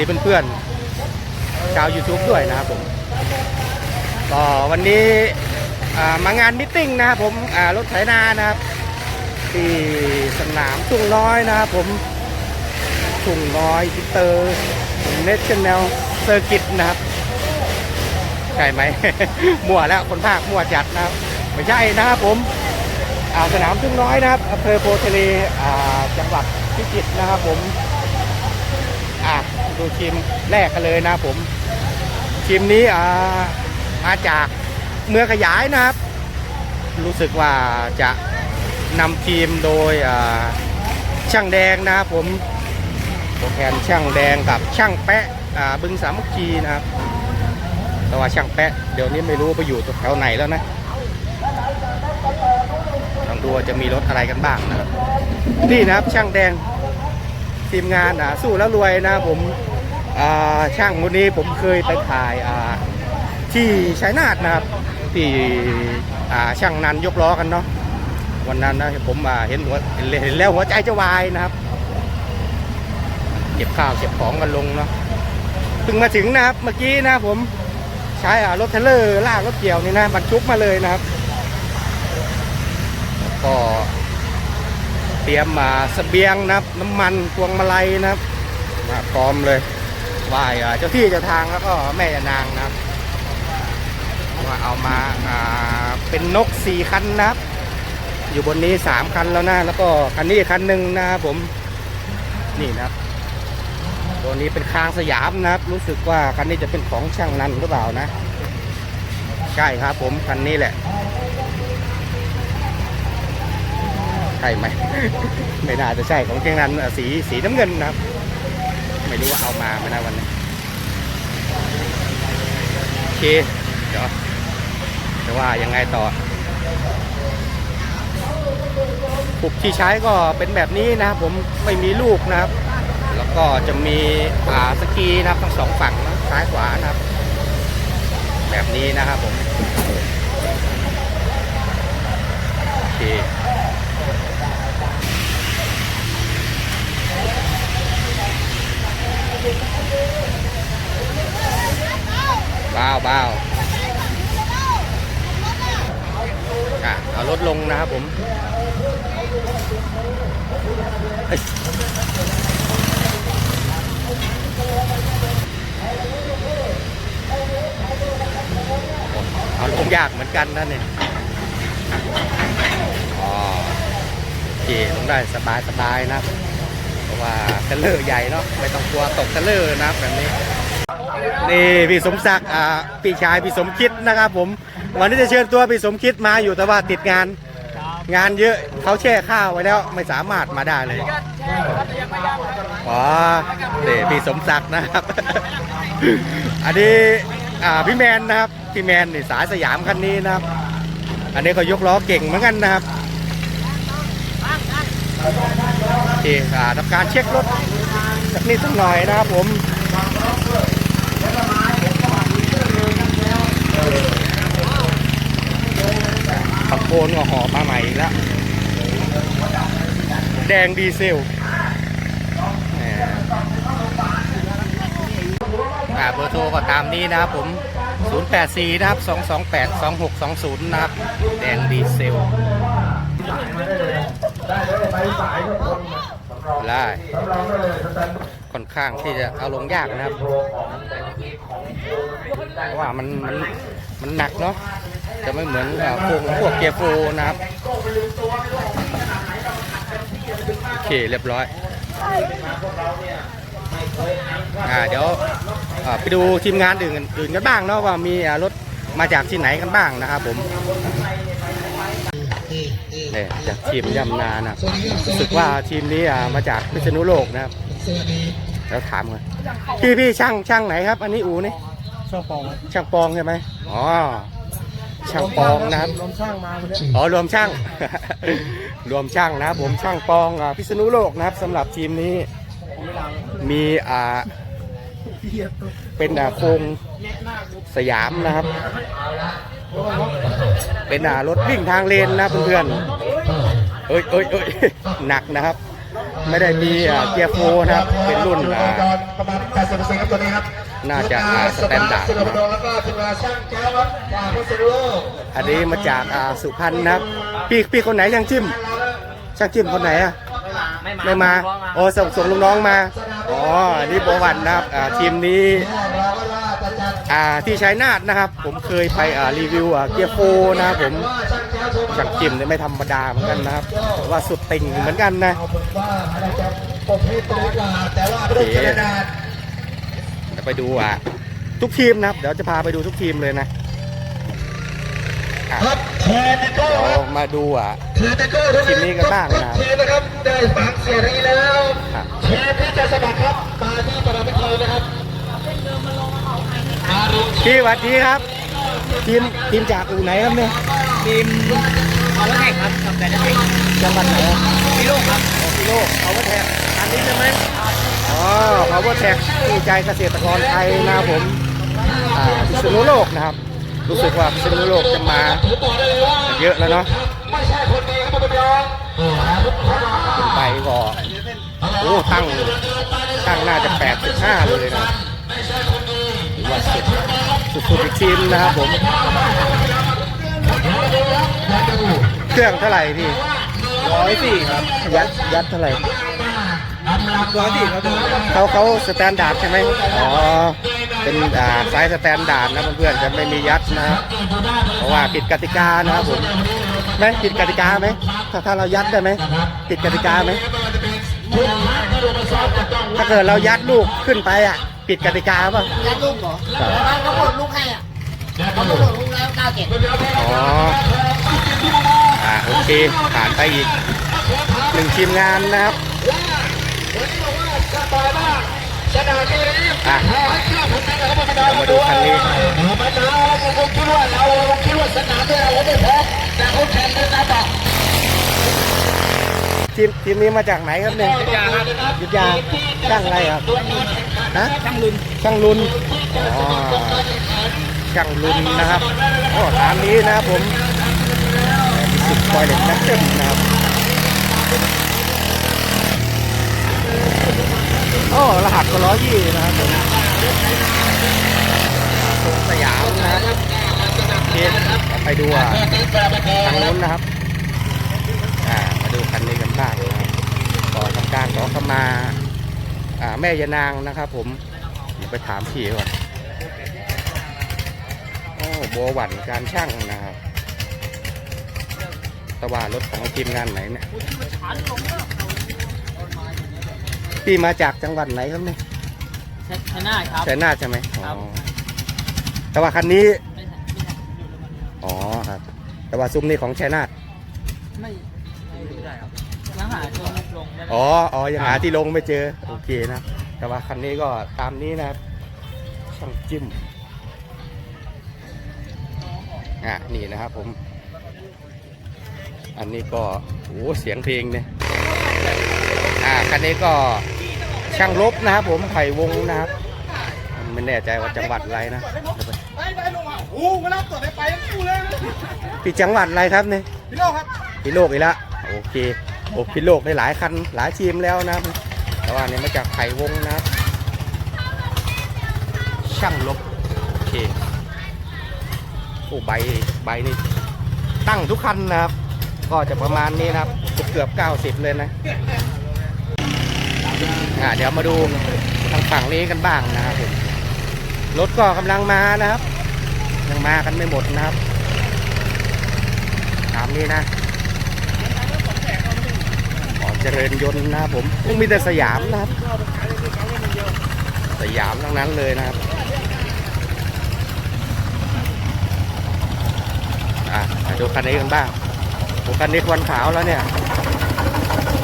ดีเพื่อนๆชาว YouTube ด้วยนะครับผมก็วันนี้มางานมิทติ้งนะครับผมรถไถนานะครับ ที่สนามทุ่งน้อยนะครับผมทุ่งน้อยอิเตอร์เนชั่นแนลเซอร์กิตนะครับใช่ไหมมั่วแล้วคนภาคมั่วจัดนะครับไม่ใช่นะครับผมอาสนามทุ่งน้อยนะครับอำเภอโพทะเลจังหวัดพิจิตรนะครับผมอะ ดูทีมแรกกันเลยนะผมทีมนี้อ่ามาจากเมืองขยายนะครับ รู้สึกว่าจะนำทีมโดยช่างแดงนะครับผมตัวแทนช่างแดงกับช่างแปะบึงสามัคคีนะครับแต่ว่าช่างแปะเดี๋ยวนี้ไม่รู้ไปอยู่แถวไหนแล้วนะลองดูจะมีรถอะไรกันบ้างนะครับนี่นะครับช่างแดง ทีมงานอะสู้แล้วรวยนะผมอ่าช่างคนนี้ผมเคยไปถ่ายอ่าที่ชัยนาทนะครับที่อ่าช่างนันยกล้อกันเนาะวันนั้นนะผมอ่าเห็นหัวเห็นเห็นแล้วหัวใจจะวายนะครับเก็บข้าวเก็บของกันลงเนาะเพิ่งมาถึงนะครับเมื่อกี้นะผมใช้อ่ารถเทลเลอร์ลากรถเกี่ยวนี่นะบรรทุกมาเลยนะครับแล้วก็ ตรียมมาเสบียงนะครับ น้ำมันพวงมาลัยนะครับมาพร้อมเลยไหว้อ่าเจ้าที่เจ้าทางแล้วก็แม่ยานางนะครับว่าเอามาอ่าเป็นนกสี่คันนะครับ อยู่บนนี้สามคันแล้วนะแล้วก็คันนี้คันหนึ่งนะครับผมนี่นะครับตัวนี้เป็นคางสยามนะครับ รู้สึกว่าคันนี้จะเป็นของช่างนันหรือเปล่านะใช่ครับผมคันนี้แหละ ใช่ไหม ไม่น่าจะใช่ของช่างนันสีสีน้ำเงินนะครับ ไม่รู้ว่าเอามาไหมนะวันนี้โอเคเดี๋ยวจะว่ายังไงต่อปุกที่ใช้ก็เป็นแบบนี้นะครับผมไม่มีลูกนะครับ แล้วก็จะมีอ่าสกีนะครับทั้งสองฝั่งนะซ้ายขวานะครับ แบบนี้นะครับผมโอเค บ้าวบ้าวอะเอารถลงนะครับผมเอาลงยากเหมือนกันนะเนี่ยอ๋อโอเคลงได้สบายสบายนะเพราะว่าเทรลเลอร์ใหญ่เนาะไม่ต้องกลัวตกเทรลเลอร์นะแบบนี้ นี่พี่สมศักดิ์อ่าพี่ชายพี่สมคิดนะครับผมวันนี้จะเชิญตัวพี่สมคิดมาอยู่แต่ว่าติดงาน งานเยอะเขาแช่ข้าวไว้แล้วไม่สามารถมาได้เลยอ๋อเดพี่สมศักดิ์นะครับ อันนี้อ่าพี่แมนนะครับพี่แมนนี่สายสยามคันนี้นะครับ อันนี้ก็ยกล้อเก่งเหมือนกันนะครับโอเคอ่าทำการเช็ครถสักนิดสักหน่อยนะครับผม โคนก็หอบมาใหม่อีกแล้ว แดงดีเซลอ่าเบอร์โทรก็ตามนี้นะครับผม 084 นะครับ 228 2620 นะครับ แดงดีเซลได้ค่อนข้างที่จะเอาลงยากนะครับเพราะว่ามันมัน มันหนักเนาะจะไม่เหมือนอ่าโครงพวกเกียร์โฟนะครับโอเคเรียบร้อยอ่าเดี๋ยวไปดูทีมงานอื่นอื่นกันบ้างเนาะว่ามีรถมาจากที่ไหนกันบ้างนะครับผมเนี่ยจากทีมยำนานะรู้สึกว่าทีมนี้ามาจากพิษณุโลกนะครับแล้วถามกันพี่พี่ช่างช่างไหนครับ อันนี้อูนี่ ช่างปองช่างปองใช่ไหมอ๋อช่างปองนะครับลมช่างมาวันนี้อ๋อรวมช่าง รวมช่างนะครับผมช่างปองอ่าพิษณุโลกนะครับสำหรับทีมนี้ มีอ่าเป็นอ่าโครงสยามนะครับ เป็นอ่ารถวิ่งทางเลนนะเพื่อนๆเอ้ยเอ้ยเอ้ยหนักนะครับ ไม่ได้มีอ่าเกียร์โฟร์นะครับเป็นรุ่นอ่า ประมาณ80%ครับตัวนี้ครับน่าจะอ่าสแตนดาร์ดสิบดวงแล้วก็ทีมงานช่างแก้วครับจากพิษณุโลกอันนี้มาจากอ่าสุพรรณนะครับ พี่พี่คนไหนช่างจิ้ม ช่างจิ้มคนไหนอะไม่มาโอ้ส่งส่งลูกน้องมาอ๋ออันนี่โบวันนะครับอ่าทีมนี้เราก็ว่าจะจัดอ่าที่ชัยนาทนะครับ ผมเคยไปอ่ารีวิวอ่าเกียร์โฟร์นะครับผมว่าช่างแก้วโทรมาช่างจิ้มเนี่ยไม่ธรรมดาเหมือนกันนะครับแต่ว่าสุดติ่งเหมือนกันนะเอาเป็นว่าเรา จะประเภทตัวกว่าแต่ว่าไม่ต้องกระดาษเดี๋ยวไปดูอะทุกทีมนะครับ เดี๋ยวจะพาไปดูทุกทีมเลยนะอะครับแชร์นะก็เดี๋ยวครับมาดูอะแชร์นะก็ทุกทีมนี้กันบ้างนะครับแชร์นะครับได้ฟังเสียงนี้แล้วครับแชร์ที่จะสมัครครับมาที่ประธานพิธีนะครับมาดูพี่สวัสดีครับ ทีมทีมจากอู่ไหนครับเนี่ยทีมเอาแล้วไงครับกับแต่ละทีมจังหวัดไหนอะพี่ลูกครับโอพิโลกเขาก็แท็กอันนี้ใช่ไหม๋อเขาก็แท็กคู่ใจเกษตรกรไทยนะครับผมพิษณุโลกนะครับ รู้สึกว่าพิษณุโลกจะมาเยอะแล้วเนาะไม่ใช่คนดีครับคุณผู้ชมไปก็โอ้ตั้งตั้งน่าจะ85เลยนะว่าสุดสุดอีกทีมนะครับผม เครื่องเท่าไหร่พี่ร้อยสี่ครับ ยัดยัดเท่าไหร่ ร้อยสี่ครับเขาเขาสแตนดาร์ดใช่ไหมอ๋อ เป็นอ่าไซส์สแตนดาร์ดนะเพื่อนๆจะไม่มียัดนะเพราะว่าผิดกติกานะครับผมไหมผิดกติกาไหมถ้าถ้าเรายัดได้ไหมผิดกติกาไหมถ้าเกิดเรายัดลูกขึ้นไปอะผิดกติกาป่ะยัดลูกเหรอบ้านเขากดลูกให้อะเขากดลูกแล้วเก้าเจ็ดอ๋ออ่าโอเคผ่านไปอีกหนึ่งทีมงานนะครับ ชนะที่นี้ อะขอให้เชื่อผมนะครับผมเรามาดูคันนี้ไม่ต้องเราผมคิดว่าเราคิดว่าสนามเนี่ยเราไม่พร้อมแต่เขาแข่งกันนะบอกทีมทีมนี้มาจากไหนครับเนี่ยยาครับยุทธยาช่างอะไรครับฮะช่างลุนช่างลุนอ๋อช่างลุนนะครับโอ้ตามนี้นะครับผมสิบปอยเด็กนักเต้นนะครับ โอ้รหัสก็ร้อยยี่นะครับตรงสยามนะครับเทีไปดูอะทางนู้นนะครับอ่ามาดูคันนี้กันบ้างนะครับก่อทำการขอขมาอ่าแม่ยานางนะครับ ผมไปถามพี่ก่อนโอ้โบหวันการช่างนะครับแตว่ารถของทีมงานไหนเนี่ย พี่มาจากจังหวัดไหนครับเนี่ยชนะครับชัยนาทใช่ไหมครัอ๋อบแต่ว่าคันนี้อ๋อครับ แต่ว่าซุ้มนี้ของชัยนาทไม่ไม่ได้ครับยังหาตัวลงได้อ๋ออ๋อยังหาที่ลงไม่เจอโอเคนะ แต่ว่าคันนี้ก็ตามนี้นะครับช่างจิ้มอะนี่นะครับผม อันนี้ก็โอ้เสียงเพลงเนี่ยอ่าคันนี้ก็ ช่างลบนะครับผมไผ่วงนะครับไม่แน่ใจว่าจังหวัดอะไรนะไปลงมาโอ้เวลาตรวจไปไปกูเลยพี่จังหวัดอะไรครับเนี่ยพี่โลกครับพิโลกอีกแล้วโอเคโอ้พิโลกได้หลายคันหลายทีมแล้วนะครับแต่ว่าเนี่ยมาจากไผ่วงนะครับ ช่างลบโอเคโอ้ใบใบนี่ตั้งทุกคันนะครับ ก็จะประมาณนี้นะครับเกือบเก้าสิบเลยนะ อ่าเดี๋ยวมาดูทางฝั่งนี้กันบ้างนะครับผมรถก็กำลังมานะครับ ยังมากันไม่หมดนะครับ ตามนี้นะอ๋อเจริญยนต์นะครับผมยังมีแต่สยามนะครับ สยามทั้งนั้นเลยนะครับอะมาดูคันนี้กันบ้างคันนี้ควันขาวแล้วเนี่ย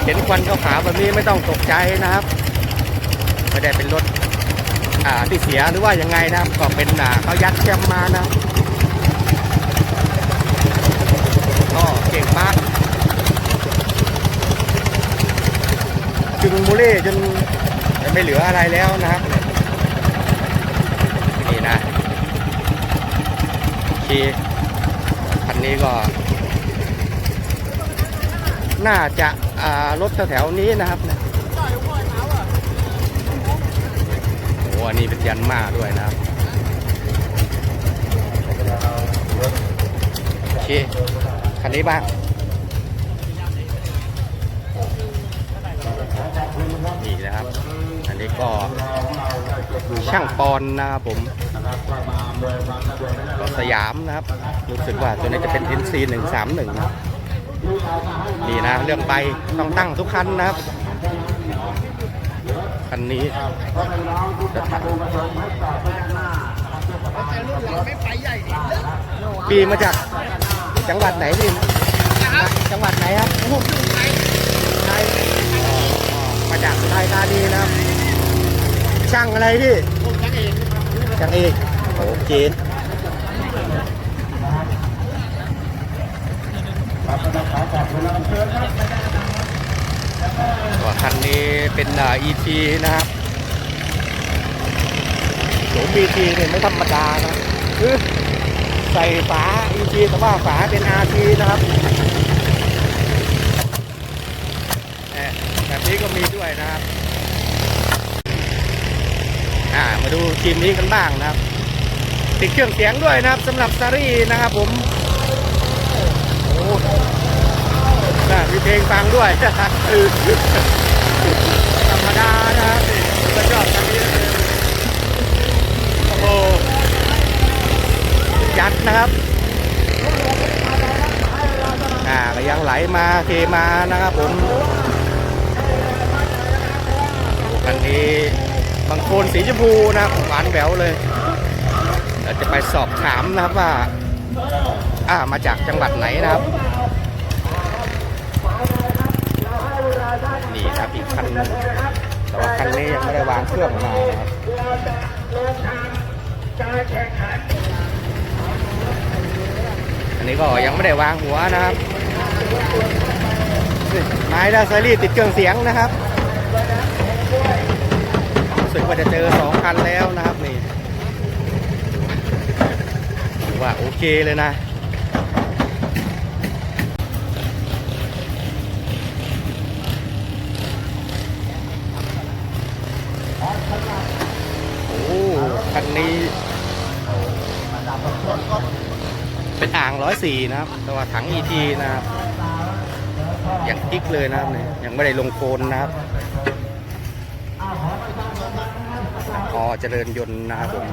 เห็นควันขาวๆแบบนี้ไม่ต้องตกใจนะครับ ไม่ได้เป็นรถอ่าที่เสียหรือว่ายังไงนะก็เป็นอ่าเขายัดแชมมานะก็เก่งมากจึงมูเล่จนจะไม่เหลืออะไรแล้วนะครับนี่นะโอเคคันนี้ก็ น่าจะรถแถวๆนี้นะครับ อันนี้เป็นยันมาด้วยนะครับโอเคคันนี้บ้างนี่นะครับ อันนี้ก็ช่างปอนนะครับผมก็สยามนะครับ รู้สึกว่าตัวนี้จะเป็น NC 131นะครับนี่นะเรื่องไปต้องตั้งทุกคันนะครับ คันนี้จะถังปีมาจากจังหวัดไหนพี่จังหวัดไหนครับไทยอ๋อมาจากอุทัยธานีนะครับ ช่างอะไรพี่ช่างเอกโอเค ก็คันนี้เป็นอ่า ET นะครับโฉม ET เนี่ยไม่ธรรมดานะคือใส่ฝา ET แต่ว่าฝาเป็น RT นะครับแหม่แบบนี้ก็มีด้วยนะครับ อ่า มาดูทีมนี้กันบ้างนะครับ ติดเครื่องเสียงด้วยนะครับสำหรับซารีนะครับผมโอ้น่า มีเพลงฟังด้วยธรรมดานะครับนี่ก็ชอบคันนี้โอ้โหยัดนะครับอ่าก็ยังไหลมาเทมานะครับผมคันนี้บางคนสีชมพูนะครับหวานแหววเลยเราจะไปสอบถามนะครับว่า อ่ามาจากจังหวัดไหนนะครับ นี่ คันนึงแต่ว่าคันนี้ยังไม่ได้วางเครื่องมาครับอันนี้ก็ยังไม่ได้วางหัวนะครับไม้ดาซารี่ติดเครื่องเสียงนะครับรู้สึกว่าจะเจอสองคันแล้วนะครับนี่ว่าโอเคเลยนะ โอ้ คันนี้ เป็นอ่างร้อยสี่นะครับ แต่ว่าถัง ET นะครับ อย่างกิ๊กเลยนะครับเนี่ยยังไม่ได้ลงโคนนะครับอ๋อเจริญยนต์นะครับผม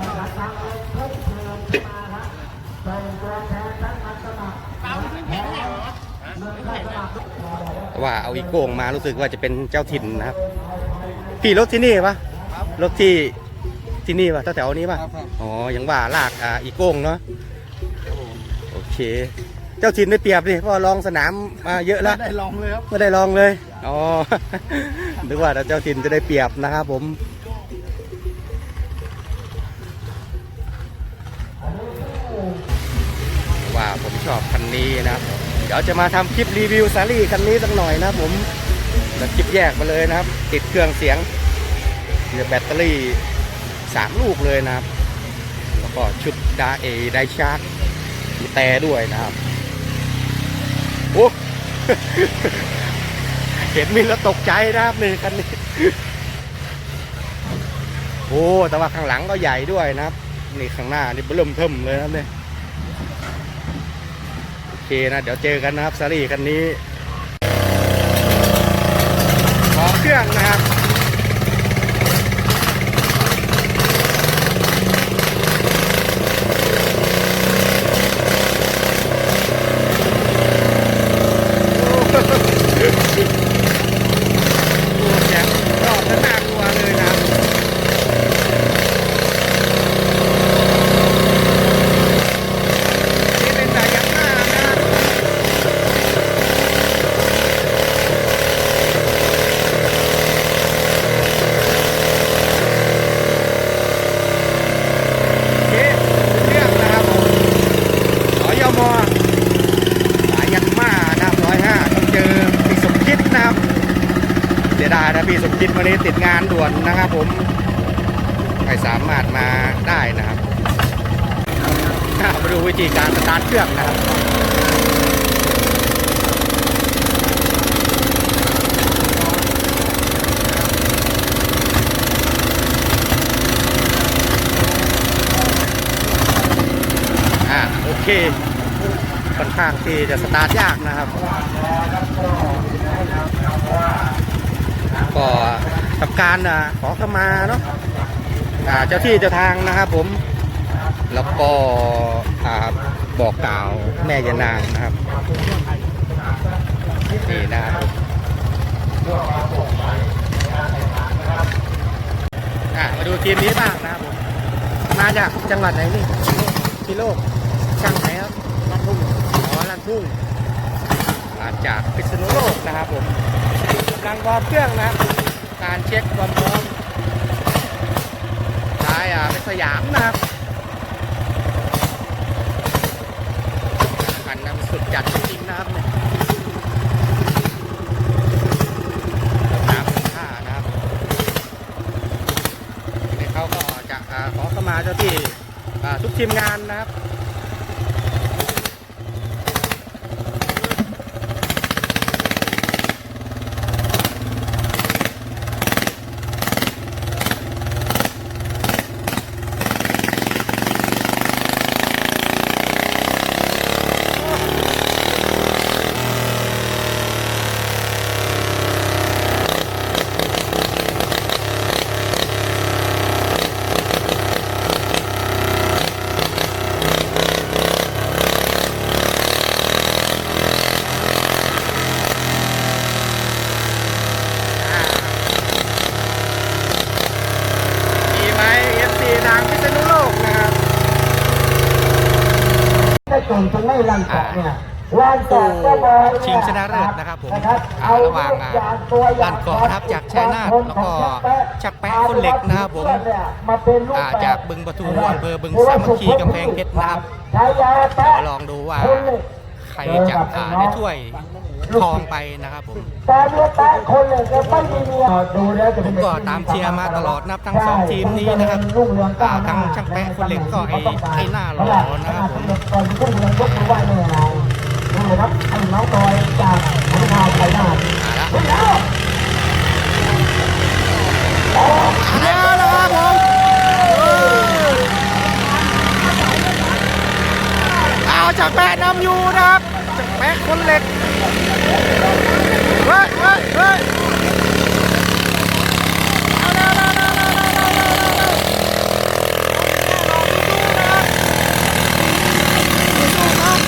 ว่าเอาอีโก้งมารู้สึกว่าจะเป็นเจ้าถิ่นนะครับ พี่รถที่นี่ปะรถที่ ที่นี่ปะแถวๆนี้ปะอ๋อยังว่าลากอ่าอีโก้งเนาะโอเค เจ้าถิ่นได้เปรียบดิเพราะว่าลองสนามมาเยอะแล้ว ได้ลองเลยครับไม่ได้ลองเลย อ๋อ นึกว่าเจ้าถิ่นจะได้เปรียบนะครับผม ว่าผมชอบคันนี้นะครับ เดี๋ยวจะมาทำคลิปรีวิวซารี่คันนี้สักหน่อยนะครับผมแล้วคลิปแยกมาเลยนะครับ ติดเครื่องเสียงมีแบตเตอรี่ สามลูกเลยนะครับ แล้วก็ชุดดาเอไดชาร์จมีแต่ด้วยนะครับโอ้เห็นมินแล้วตกใจนะครับนี่คันนี้ โอ้แต่ว่าข้างหลังก็ใหญ่ด้วยนะครับ นี่ข้างหน้านี่เริ่มเทิมเลยนะครับเนี่ยโอเคนะ เดี๋ยวเจอกันนะครับซารี่คันนี้ ขอเครื่องนะครับ ด่วนนะครับผมไม่สามารถมาได้นะครับมาดูวิธีการสตาร์ทเครื่องนะครับโอเคค่อนข้างที่จะสตาร์ทยากนะครับ ก็ทำการขอเข้ามาเนาะเจ้าที่เจ้าทางนะครับผม แล้วก็บอกกล่าวแม่ยานางนะครับนี่นะครับมาดูทีมนี้บ้างนะครับผมมาจากจังหวัดไหนนี่พิโลกช่างไหนครับลันทุ่งอ๋อลันทุ่งมาจากพิษณุโลกนะครับผมำลังวอร์มเครื่องนะครับ การเช็คความพร้อมท้ายอ่าเป็นสยามนะครับอันนั้นสุดจัดจริงๆนะครับเนี่ยสามท่านะครับเขาก็จะอ่าขอเข้ามาเจ้าที่ทุกทีมงานนะครับ อ่ามีไหม FC ทางพิษณุโลกนะครับ ได้ส่งตรงไม่ลันเกาะเนี่ยลานเกาะก็บริ ชิงชนะเลิศนะครับผม นะครับ อ่าระหว่างอ่า ลานเกาะนะครับจากชัยนาทแล้วก็ชักแปะคนเหล็กนะครับผมมาเป็นรูปอ่าแบบจากบึงประตูอำเภอบึงสามัคคีกำแพงเพชรนะครับฉายาแปะเดี๋ยวลองดูว่าใครจะอ่าได้ถ้วยทองไปนะครับผมแต่เรือแปะคนเหล็กเนี่ยไม่มีเมียดูแล้วจะผเป็นมก็ตามเชียร์มาตลอดนับทั้งสองทีมนี้นะครับรุ่งเรืองก้าอ่าวหทั้งช่างแปะคนเหล็กก็ไอ้ไอ้หน้าหล่อนะครับผมตอนที่รุ่งเรืองยกมือไหว้ไม่ยังไงนี่นะครับไอ้น้องบอยจากธนาคารไทยนาทมาแล้ว เฮ้ยแล้วมาละครับผมเอาจากแปะนำอยู่นะครับจากแปะคนเหล็กเฮ้ยเฮ้ยเฮ้ยเอาแล้วเอาแล้วเอาแล้วเอาแล้วเอาแล้วลองดูนะครับสู้ๆครับ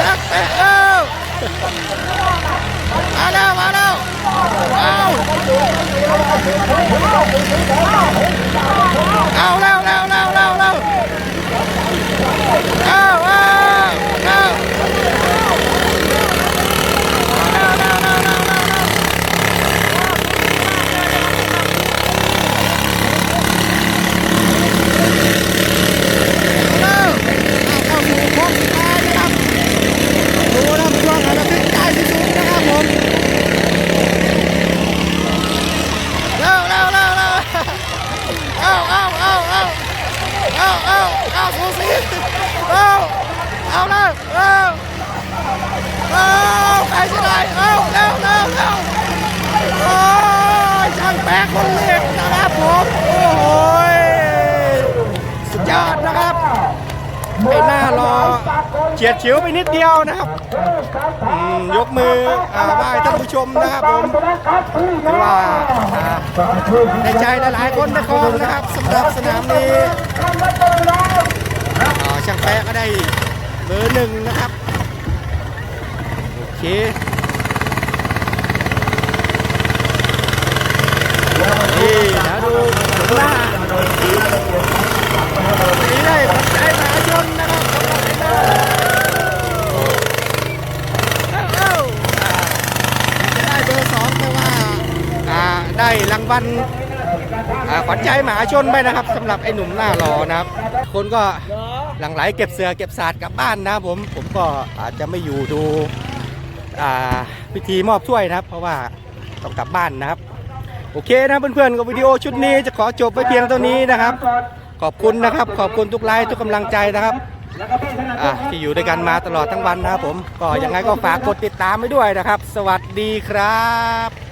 จากแปะเอ้ามาแล้วมาแล้วเอาเอาแล้วแล้วแล้วแล้วแล้วเอาเอาเอาเอาแล้วแล้วแล้วแล้วแล้วแล้วเอาเข้าสู่โค้งสุดท้ายนะครับ ดูนะช่วงระทึกใจสุดๆนะครับผมเร็วเร็วเร็วเร็วเอาเอาเอาเอาเอาเอาเอาสูสีเอาเอาเลยเอาเอาใครจะได้เอาเร็วเร็วเร็วโอ้ยช่างแปะคนเล็กนะครับผมโอ้โหสุดยอดนะครับ ไอ้หน้ารอเฉียดฉิวไปนิดเดียวนะครับยกมืออ่าไหว้ท่านผู้ชมนะครับผมหรือว่าในใจหลายๆคนนะครับนะครับสำหรับสนามนี้ช่างแปะก็ได้เบอร์หนึ่งนะครับโอเคนี่นะดูหน้านี่ได้ใจมหา ชนนะครับสำหรับไอ้หน้าเอ้าอ่าได้เบอร์สองแต่ว่าอ่าได้รางวัลขวัญใจหมาชนไปนะครับสำหรับไอ้หนุ่มหน้ารอนะครับ คนก็หลังไหลเก็บเสือเก็บศาสตร์กลับบ้านนะผมผมก็อาจจะไม่อยู่ดูพิธีมอบถ้วยนะครับ เพราะว่าต้องกลับบ้านนะครับ โอเคนะเพื่อนๆกับวิดีโอชุดนี้จะขอจบไปเพียงเท่านี้นะครับ ขอบคุณนะครับ ขอบคุณทุกไลค์ทุกกำลังใจนะครับอะรครับที่อยู่ด้วยกันมาตลอดทั้งวันนะครับผม ก็ยังไงก็ฝากกดติดตามไว้ด้วยนะครับ สวัสดีครับ